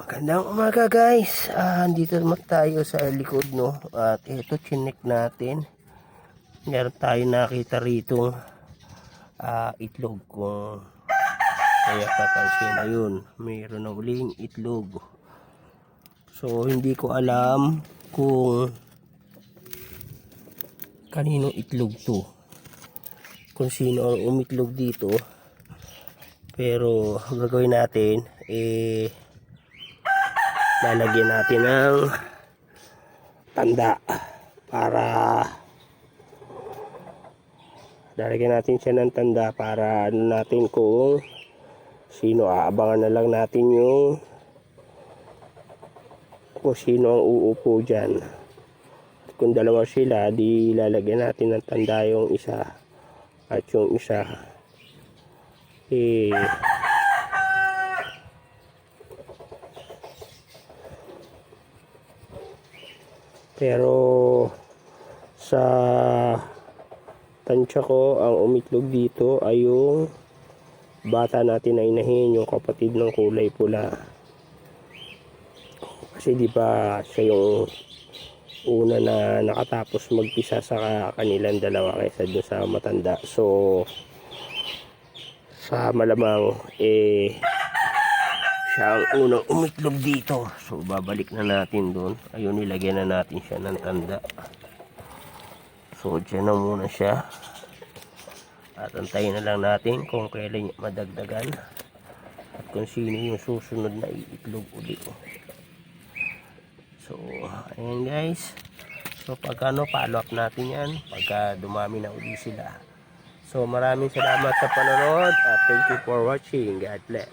Magandang umaga guys. Ah, andito naman tayo sa likod no. At ito chinek natin. Meron tayo nakita rito ah, itlog kung kaya papansin ayun. Mayroon na uling itlog. So hindi ko alam kung kanino itlog to. Kung sino ang umitlog dito. Pero gagawin natin eh lalagyan natin ng tanda para lalagyan natin siya ng tanda para ano natin kung sino aabangan na lang natin yung kung sino ang uupo dyan. Kung dalawa sila di lalagyan natin ng tanda yung isa at yung isa. Eh Pero sa tansya ko, ang umitlog dito ay yung bata natin na inahin, yung kapatid ng kulay pula. Kasi di ba siya yung una na nakatapos magpisa sa kanilang dalawa kaysa doon sa matanda. So, sa malamang, eh, siya ang unang umitlog dito. So, babalik na natin doon. Ayun, nilagyan na natin siya ng tanda. So, dyan na muna siya. At antayin na lang natin kung kailan niya madagdagan. At kung sino yung susunod na iitlog uli. So, ayan guys. So, pagka ano, follow up natin yan. Pagka dumami na uli sila. So, maraming salamat sa panonood at thank you for watching. God bless.